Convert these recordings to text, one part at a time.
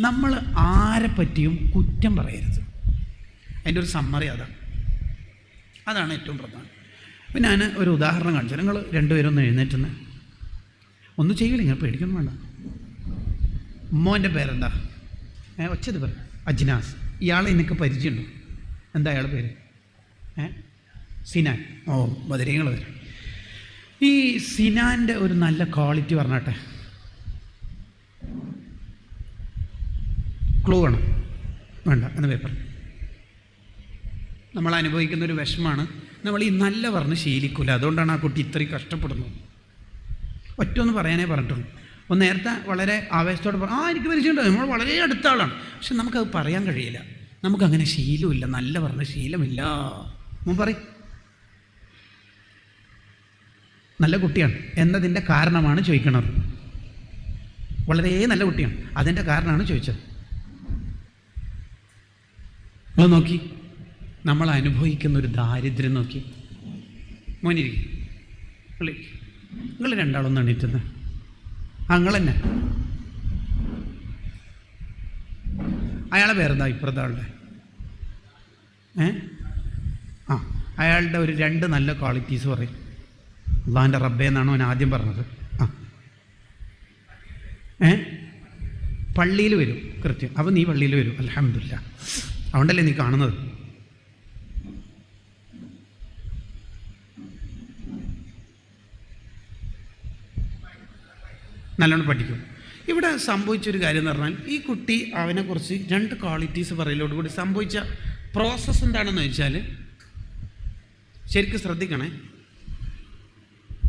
നമ്മൾ ആരെ പറ്റിയും കുറ്റം പറയരുത്. അതിന്റെ ഒരു സമ്മറി അതാണ്. അതാണ് ഏറ്റവും പ്രധാനം. അപ്പം ഞാൻ ഒരു ഉദാഹരണം കാണിച്ചു നിങ്ങൾ രണ്ടുപേരും ഒന്ന് എഴുന്നേറ്റുന്ന. ഒന്ന് ചെയ്യില്ല ഇങ്ങനെ പേടിക്കൊന്നും വേണ്ട. മോന്റെ പേരെന്താ? ഏ ഒച്ചത് പറ. അജ്നാസ്. ഇയാളെ എനിക്ക് പരിചയമുണ്ടോ? എന്താ അയാളുടെ പേര്? ഏ സിനാൻ. ഓ ബദരീങ്ങൾ വരും. ഈ സിനാന്റെ ഒരു നല്ല ക്വാളിറ്റി പറഞ്ഞാട്ടെ. ക്ലൂ വേണം വേണ്ട എന്ന പേപ്പർ നമ്മൾ അനുഭവിക്കുന്ന ഒരു വിഷമാണ്. നമ്മൾ ഈ നല്ല പറഞ്ഞ് ശീലിക്കില്ല അതുകൊണ്ടാണ് ആ കുട്ടി ഇത്രയും കഷ്ടപ്പെടുന്നത്. ഒറ്റ ഒന്ന് പറയാനേ പറഞ്ഞിട്ടുള്ളൂ. ഒന്ന് നേരത്തെ വളരെ ആവേശത്തോടെ പറഞ്ഞു ആ എനിക്ക് പരിചയമുണ്ട്. നമ്മൾ വളരെ അടുത്ത ആളാണ്. പക്ഷെ നമുക്കത് പറയാൻ കഴിയില്ല. നമുക്കങ്ങനെ ശീലമില്ല. നല്ല പറഞ്ഞ ശീലമില്ല. മുൻ പറയും. നല്ല കുട്ടിയാണ്. എന്നതിന്റെ കാരണമാണ് ചോദിക്കുന്നത് വളരെ നല്ല കുട്ടിയാണ്. അതിന്റെ കാരണമാണ് ചോദിച്ചത്. നിങ്ങൾ നോക്കി. നമ്മൾ അനുഭവിക്കുന്ന ഒരു ദാരിദ്ര്യം നോക്കി. മോനിരിക്കും നിങ്ങൾ രണ്ടാളൊന്നും എണീറ്റുന്ന. അങ്ങളെന്നെ അയാളെ പേരെന്താ ഇപ്പുറത്തെ ആളുടെ? ഏ? ആ അയാളുടെ ഒരു രണ്ട് നല്ല ക്വാളിറ്റീസ് പറയും. അള്ളാഹിന്റെ റബ്ബേ എന്നാണ് അവൻ ആദ്യം പറഞ്ഞത്. ആ. ഏ? പള്ളിയിൽ വരും കൃത്യം. അപ്പം നീ പള്ളിയിൽ വരും അലഹമില്ല അതുകൊണ്ടല്ലേ നീ കാണുന്നത്? നല്ലോണം പഠിക്കും. ഇവിടെ സംഭവിച്ചൊരു കാര്യം എന്ന് പറഞ്ഞാൽ ഈ കുട്ടി അവനെക്കുറിച്ച് രണ്ട് ക്വാളിറ്റീസ് പറയലോടുകൂടി സംഭവിച്ച പ്രോസസ്സ് എന്താണെന്ന് വെച്ചാൽ ശരിക്കും ശ്രദ്ധിക്കണേ.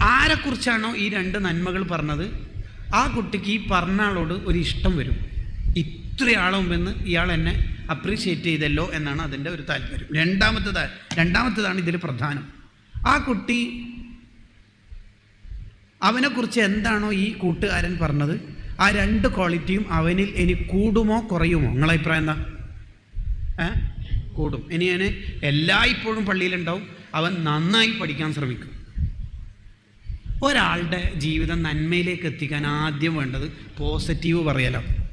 ആരെക്കുറിച്ചാണോ ഈ രണ്ട് നന്മകൾ പറഞ്ഞത്? ആ കുട്ടിക്ക് ഈ പറഞ്ഞ ആളോട് ഒരു ഇഷ്ടം വരും. ഇത്രയാളെ മുമ്പെന്ന് ഇയാൾ എന്നെ അപ്രീഷിയേറ്റ് ചെയ്തല്ലോ എന്നാണ് അതിന്റെ ഒരു താല്പര്യം. രണ്ടാമത്തത് രണ്ടാമത്തതാണ് ഇതിൽ പ്രധാനം. ആ കുട്ടി അവനെക്കുറിച്ച് എന്താണോ ഈ കൂട്ടുകാരൻ പറഞ്ഞത്? ആ രണ്ട് ക്വാളിറ്റിയും അവനിൽ ഇനി കൂടുമോ കുറയുമോ? നിങ്ങളെ അഭിപ്രായം എന്താ? ഏ? കൂടും. ഇനി ഞാൻ എല്ലായ്പ്പോഴും പള്ളിയിലുണ്ടാവും. അവൻ നന്നായി പഠിക്കാൻ ശ്രമിക്കും. ഒരാളുടെ ജീവിതം നന്മയിലേക്ക് എത്തിക്കാൻ ആദ്യം വേണ്ടത് പോസിറ്റീവ് പറയലാണ്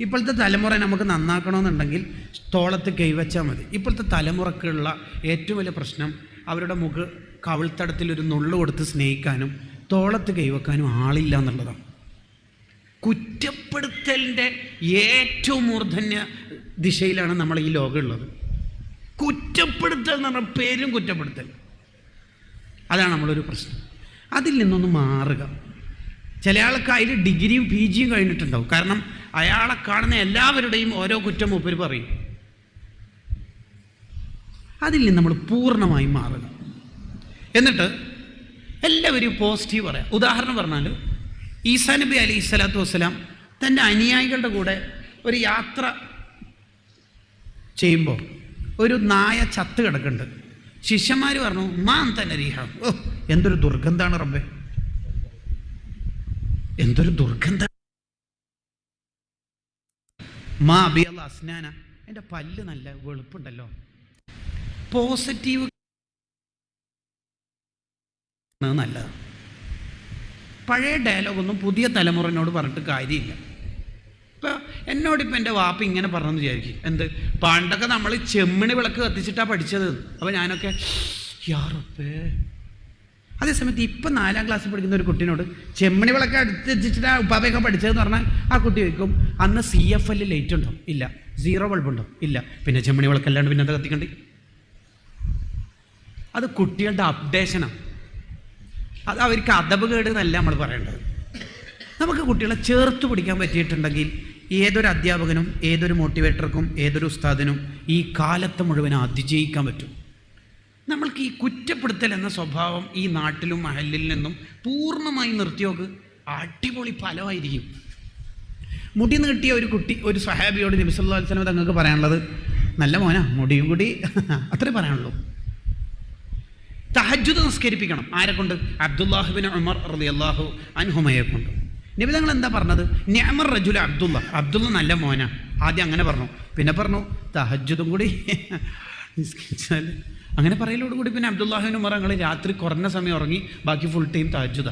ഇപ്പോഴത്തെ തലമുറ നമുക്ക് നന്നാക്കണമെന്നുണ്ടെങ്കിൽ തോളത്ത് കൈവച്ചാൽ മതി. ഇപ്പോഴത്തെ തലമുറക്കുള്ള ഏറ്റവും വലിയ പ്രശ്നം അവരുടെ മുഖ കവിൾത്തടത്തിൽ ഒരു നുള്ളു കൊടുത്ത് സ്നേഹിക്കാനും തോളത്ത് കൈവെക്കാനും ആളില്ല എന്നുള്ളതാണ്. കുറ്റപ്പെടുത്തലിന്റെ ഏറ്റവും മൂർധന്യ ദിശയിലാണ് നമ്മൾ ഈ ലോകമുള്ളത് കുറ്റപ്പെടുത്തൽ എന്ന് പറഞ്ഞാൽ പേരും കുറ്റപ്പെടുത്തൽ. അതാണ് നമ്മളൊരു പ്രശ്നം. അതിൽ നിന്നൊന്ന് മാറുക. ചില ആൾക്കാർ ഡിഗ്രിയും പി ജിയും കഴിഞ്ഞിട്ടുണ്ടാവും. കാരണം അയാളെ കാണുന്ന എല്ലാവരുടെയും ഓരോ കുറ്റം മൂപ്പര് പറയും. അതിൽ നിന്ന് നമ്മൾ പൂർണമായി മാറുക. എന്നിട്ട് എല്ലാവരും പോസിറ്റീവ് പറയാം. ഉദാഹരണം പറഞ്ഞാൽ ഈസാ നബി അലി സ്വലാത്തു വസ്സലാം തന്റെ അനുയായികളുടെ കൂടെ ഒരു യാത്ര ചെയ്യുമ്പോൾ ഒരു നായ ചത്ത് കിടക്കുന്നുണ്ട്. ശിഷ്യന്മാർ പറഞ്ഞു മാൻ തന്നെ റീഹ ഓ എന്തൊരു ദുർഗന്ധാണ് റബ്ബേ. എന്തൊരു ദുർഗന്ധ മാ അബിയല്ല അസ്നാന. എന്റെ പല്ല് നല്ല വെളുപ്പുണ്ടല്ലോ. പോസിറ്റീവ് നല്ലത്. പഴയ ഡയലോഗൊന്നും പുതിയ തലമുറനോട് പറഞ്ഞിട്ട് കാര്യമില്ല. ഇപ്പം എന്നോടിപ്പോൾ എന്റെ വാപ്പ ഇങ്ങനെ പറഞ്ഞെന്ന് വിചാരിക്കും. എന്ത്? പണ്ടൊക്കെ നമ്മൾ ചെമ്മിണി വിളക്ക് കത്തിച്ചിട്ടാണ് പഠിച്ചത്. അപ്പോൾ ഞാനൊക്കെ യാറപ്പേ അതേസമയത്ത് ഇപ്പം നാലാം ക്ലാസ്സിൽ പഠിക്കുന്ന ഒരു കുട്ടീനോട് ചെമ്മണി വിളക്ക് അടുത്ത് വെച്ചിട്ടാ ഉപ്പാപ്പയൊക്കെ പഠിച്ചതെന്ന് പറഞ്ഞാൽ ആ കുട്ടി ചോദിക്കും അന്ന് സി എഫ് എല്ലിൽ ലൈറ്റ് ഉണ്ടോ? ഇല്ല. സീറോ ബൾബുണ്ടോ ഇല്ല. പിന്നെ ചെമ്മണി വിളക്കല്ലാണ്ട് പിന്നെ എന്താ കത്തിക്കണ്ടി? അത് കുട്ടികളുടെ അപ്ഡേഷനാണ് അത് അവർക്ക് അതപകേട് എന്നല്ല നമ്മൾ പറയേണ്ടത്. നമുക്ക് കുട്ടികളെ ചേർത്ത് പിടിക്കാൻ പറ്റിയിട്ടുണ്ടെങ്കിൽ ഏതൊരു അധ്യാപകനും ഏതൊരു മോട്ടിവേറ്റർക്കും ഏതൊരു ഉസ്താദിനും ഈ കാലത്ത് മുഴുവൻ അതിജയിക്കാൻ പറ്റും. നമ്മൾക്ക് ഈ കുറ്റപ്പെടുത്തൽ എന്ന സ്വഭാവം ഈ നാട്ടിലും മഹലിൽ നിന്നും പൂർണമായി നിർത്തിയോക്ക്. അടിപൊളി ഫലമായിരിക്കും. മുടി നീട്ടിയ ഒരു കുട്ടി ഒരു സഹാബിയോട് നബിസല്ലാ അലിസ്ലാം തങ്ങൾക്ക് പറയാനുള്ളത് നല്ല മോനാ മുടിയും കൂടി അത്രേ പറയാനുള്ളൂ. തഹജുദ് നിസ്കരിപ്പിക്കണം. ആരെ കൊണ്ട്? അബ്ദുല്ലാഹുബിൻ ഉമർ റലി അള്ളാഹു അൻഹുമയെ കൊണ്ട്. നബി തങ്ങൾ എന്താ പറഞ്ഞത്? ഞാമർ റജുല അബ്ദുല്ല. അബ്ദുള്ള നല്ല മോന. ആദ്യം അങ്ങനെ പറഞ്ഞു. പിന്നെ പറഞ്ഞു തഹജുദും കൂടി നിസ്കരിച്ചാൽ അങ്ങനെ പറയലോടുകൂടി പിന്നെ അബ്ദുല്ലാഹിൻ ഉമർ ഞങ്ങൾ രാത്രി കുറഞ്ഞ സമയം ഉറങ്ങി ബാക്കി ഫുൾ ടൈം തഹജുദ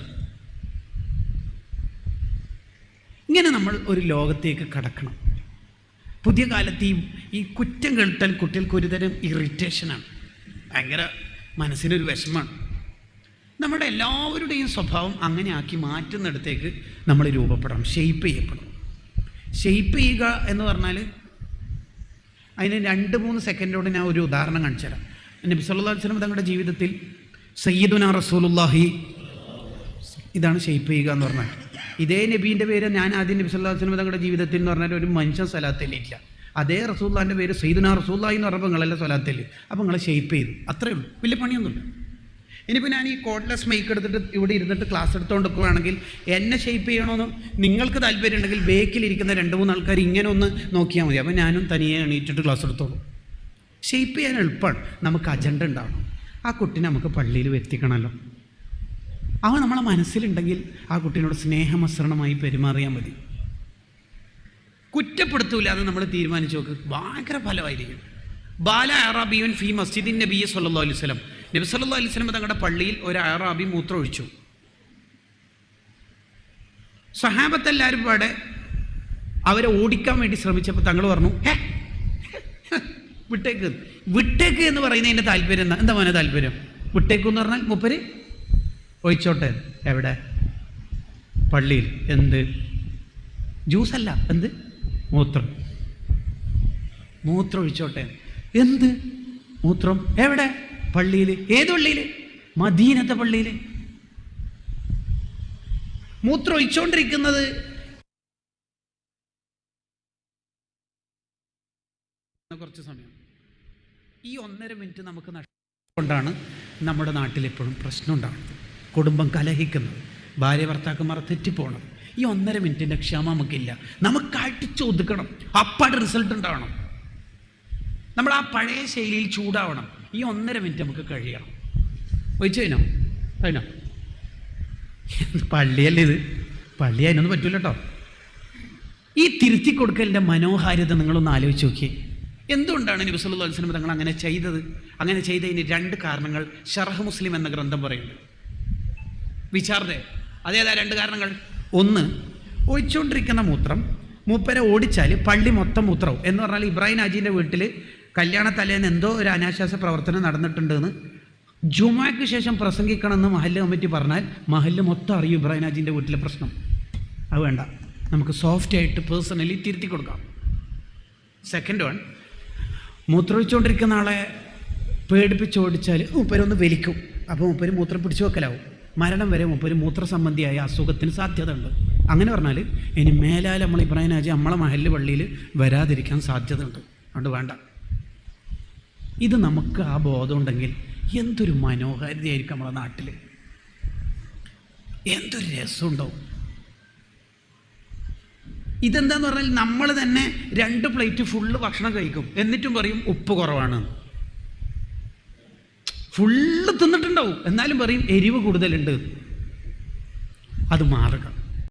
ഇങ്ങനെ നമ്മൾ ഒരു ലോകത്തേക്ക് കടക്കണം. പുതിയ കാലത്ത് ഈ ഈ കുറ്റം കേട്ടാൽ കുട്ടികൾക്ക് ഒരുതരം ഇറിറ്റേഷനാണ് ഭയങ്കര മനസ്സിനൊരു വിഷമമാണ്. നമ്മുടെ എല്ലാവരുടെയും സ്വഭാവം അങ്ങനെ ആക്കി മാറ്റുന്നിടത്തേക്ക് നമ്മൾ രൂപപ്പെടണം ഷെയ്പ്പ് ചെയ്യപ്പെടണം. ഷെയ്പ്പ് ചെയ്യുക എന്ന് പറഞ്ഞാൽ അതിന് രണ്ട് മൂന്ന് സെക്കൻഡോട് ഞാൻ ഒരു ഉദാഹരണം കാണിച്ചു തരാം നബി സല്ലല്ലാഹു അലൈഹി തങ്ങളുടെ ജീവിതത്തിൽ സയ്യിദുന റസൂലുല്ലാഹി ഇതാണ് ഷെയ്പ്പ് ചെയ്യുക എന്ന് പറഞ്ഞാൽ. ഇതേ നബീന്റെ പേര് ഞാൻ ആദ്യം നബി സല്ലല്ലാഹു അലൈഹി തങ്ങളുടെ ജീവിതത്തിൽ എന്ന് പറഞ്ഞാൽ ഒരു മനുഷ്യൻ സ്വലാത്തിലില്ല. അതേ റസൂല്ലാന്റെ പേര് സയ്യിദുന റസൂല്ലാഹി എന്ന് പറഞ്ഞപ്പോൾ നിങ്ങളെല്ലാം സ്വലാത്തിൽ? അപ്പോൾ നിങ്ങളെ ഷെയ്പ്പ് ചെയ്തു. അത്രേ ഉള്ളൂ. വലിയ പണിയൊന്നുമില്ല. ഇനിയിപ്പോൾ ഞാൻ ഈ കോഡ്ലെസ് മേക്ക് എടുത്തിട്ട് ഇവിടെ ഇരുന്നിട്ട് ക്ലാസ് എടുത്തുകൊണ്ട് നിൽക്കുകയാണെങ്കിൽ എന്നെ ഷെയ്പ്പ് ചെയ്യണമെന്ന് നിങ്ങൾക്ക് താല്പര്യം ഉണ്ടെങ്കിൽ ബേക്കിലിരിക്കുന്ന രണ്ട് മൂന്ന് ആൾക്കാർ ഇങ്ങനെ ഒന്ന് നോക്കിയാൽ മതി. അപ്പോൾ ഞാനും തനിയെ എണീറ്റിട്ട് ക്ലാസ് എടുത്തോളൂ. ഷെയ്പ്പ് ചെയ്യാൻ എളുപ്പമാണ് നമുക്ക് അജണ്ട ഉണ്ടാവണം. ആ കുട്ടിനെ നമുക്ക് പള്ളിയിൽ എത്തിക്കണമല്ലോ അവൻ നമ്മളെ മനസ്സിലുണ്ടെങ്കിൽ ആ കുട്ടീനോട് സ്നേഹമസരണമായി പെരുമാറിയാൽ മതി. കുറ്റപ്പെടുത്തൂല അത് നമ്മൾ തീരുമാനിച്ചു നോക്ക്. ഭയങ്കര ഫലമായിരിക്കും. ബാല അറാബിയൻ ഫി മസ്ജിദിൻ നബി സല്ലാ അലൈഹി സ്വലം നബി സല്ലാ അലൈഹി സ്വലം തങ്ങളുടെ പള്ളിയിൽ ഒരു അറാബി മൂത്രം ഒഴിച്ചു. സഹാബത്തെല്ലാവരും പാടെ അവരെ ഓടിക്കാൻ വേണ്ടി ശ്രമിച്ചപ്പോൾ തങ്ങൾ പറഞ്ഞു "ഹേ, വിട്ടേക്ക്. വിട്ടേക്ക് എന്ന് പറയുന്നതിന്റെ താല്പര്യം എന്താ? എന്താ മോനെ താല്പര്യം? വിട്ടേക്ക് എന്ന് പറഞ്ഞാൽ മുപ്പര് ഒഴിച്ചോട്ടെ. എവിടെ? പള്ളിയിൽ. എന്ത്? ജ്യൂസ് അല്ല എന്ത്? മൂത്രം. മൂത്രം ഒഴിച്ചോട്ടെ. എന്ത്? മൂത്രം. എവിടെ? പള്ളിയിൽ. ഏത് പള്ളിയിൽ? മദീനത്തെ പള്ളിയിൽ. മൂത്രം ഒഴിച്ചുകൊണ്ടിരിക്കുന്നത് കുറച്ച് സമയം. ഈ ഒന്നര മിനിറ്റ് നമുക്ക് നഷ്ടം കൊണ്ടാണ് നമ്മുടെ നാട്ടിൽ എപ്പോഴും പ്രശ്നം ഉണ്ടാകുന്നത്. കുടുംബം കലഹിക്കുന്നത് ഭാര്യ ഭർത്താക്കന്മാർ തെറ്റിപ്പോകണം ഈ ഒന്നര മിനിറ്റിന്റെ ക്ഷമ നമുക്കില്ല. നമുക്ക് അടിച്ചു ഒതുക്കണം. അപ്പാട് റിസൾട്ട് ഉണ്ടാവണം. നമ്മൾ ആ പഴയ ശൈലിയിൽ ചൂടാവണം. ഈ ഒന്നര മിനിറ്റ് നമുക്ക് കഴിയണം. ഒഴിച്ചു കഴിഞ്ഞോ? കഴിഞ്ഞോ? പള്ളിയല്ലേ ഇത്? പള്ളി അതിനൊന്നും പറ്റൂല കേട്ടോ ഈ തിരുത്തി കൊടുക്കലിന്റെ മനോഹാരിത നിങ്ങളൊന്ന് ആലോചിച്ച് നോക്കിയേ. എന്തുകൊണ്ടാണ് നബി സല്ലല്ലാഹു അലൈഹി വസല്ലം തങ്ങൾ അങ്ങനെ ചെയ്തത്? അങ്ങനെ ചെയ്തതിന് രണ്ട് കാരണങ്ങൾ ഷർഹ് മുസ്ലിം എന്ന ഗ്രന്ഥം പറയുന്നുണ്ട്. വിചാർതെ അതേതാ രണ്ട് കാരണങ്ങൾ? ഒന്ന് ഒഴിച്ചുകൊണ്ടിരിക്കുന്ന മൂത്രം മൂപ്പരെ ഓടിച്ചാൽ പള്ളി മൊത്തം മൂത്രവും. എന്ന് പറഞ്ഞാൽ ഇബ്രാഹിം അജീന്റെ വീട്ടിൽ കല്യാണ തലേന്ന് എന്തോ ഒരു അനാശാസ പ്രവർത്തനം നടന്നിട്ടുണ്ടെന്ന് ജുമാക്ക് ശേഷം പ്രസംഗിക്കണമെന്ന് മഹല്ല് കമ്മിറ്റി പറഞ്ഞാൽ മഹല്ല് മൊത്തം അറിയും ഇബ്രാഹിം അജീന്റെ വീട്ടിലെ പ്രശ്നം. അത് വേണ്ട. നമുക്ക് സോഫ്റ്റ് ആയിട്ട് പേഴ്സണലി തിരുത്തി കൊടുക്കാം. സെക്കൻഡ് വൺ മൂത്രമൊഴിച്ചുകൊണ്ടിരിക്കുന്ന ആളെ പേടിപ്പിച്ച് ഓടിച്ചാൽ മൂപ്പരൊന്ന് വലിക്കും. അപ്പോൾ മൂപ്പര് മൂത്രം പിടിച്ചു വെക്കലാവും. മരണം വരെ മൂപ്പര് മൂത്ര സംബന്ധിയായ അസുഖത്തിന് സാധ്യത ഉണ്ട് അങ്ങനെ പറഞ്ഞാൽ ഇനി മേലാൽ നമ്മൾ ഇബ്രാഹിം രാജി നമ്മളെ മഹൽ പള്ളിയിൽ വരാതിരിക്കാൻ സാധ്യത ഉണ്ട് അതുകൊണ്ട് വേണ്ട. ഇത് നമുക്ക് ആ ബോധമുണ്ടെങ്കിൽ എന്തൊരു മനോഹാരിതയായിരിക്കും നമ്മളെ നാട്ടിൽ എന്തൊരു രസമുണ്ടാവും. ഇതെന്താന്ന് പറഞ്ഞാൽ നമ്മൾ തന്നെ രണ്ട് പ്ലേറ്റ് ഫുള്ള് ഭക്ഷണം കഴിക്കും. എന്നിട്ടും പറയും ഉപ്പ് കുറവാണ്. ഫുള്ള് തിന്നിട്ടുണ്ടാവും. എന്നാലും പറയും എരിവ് കൂടുതലുണ്ട്. അത് മാറുക.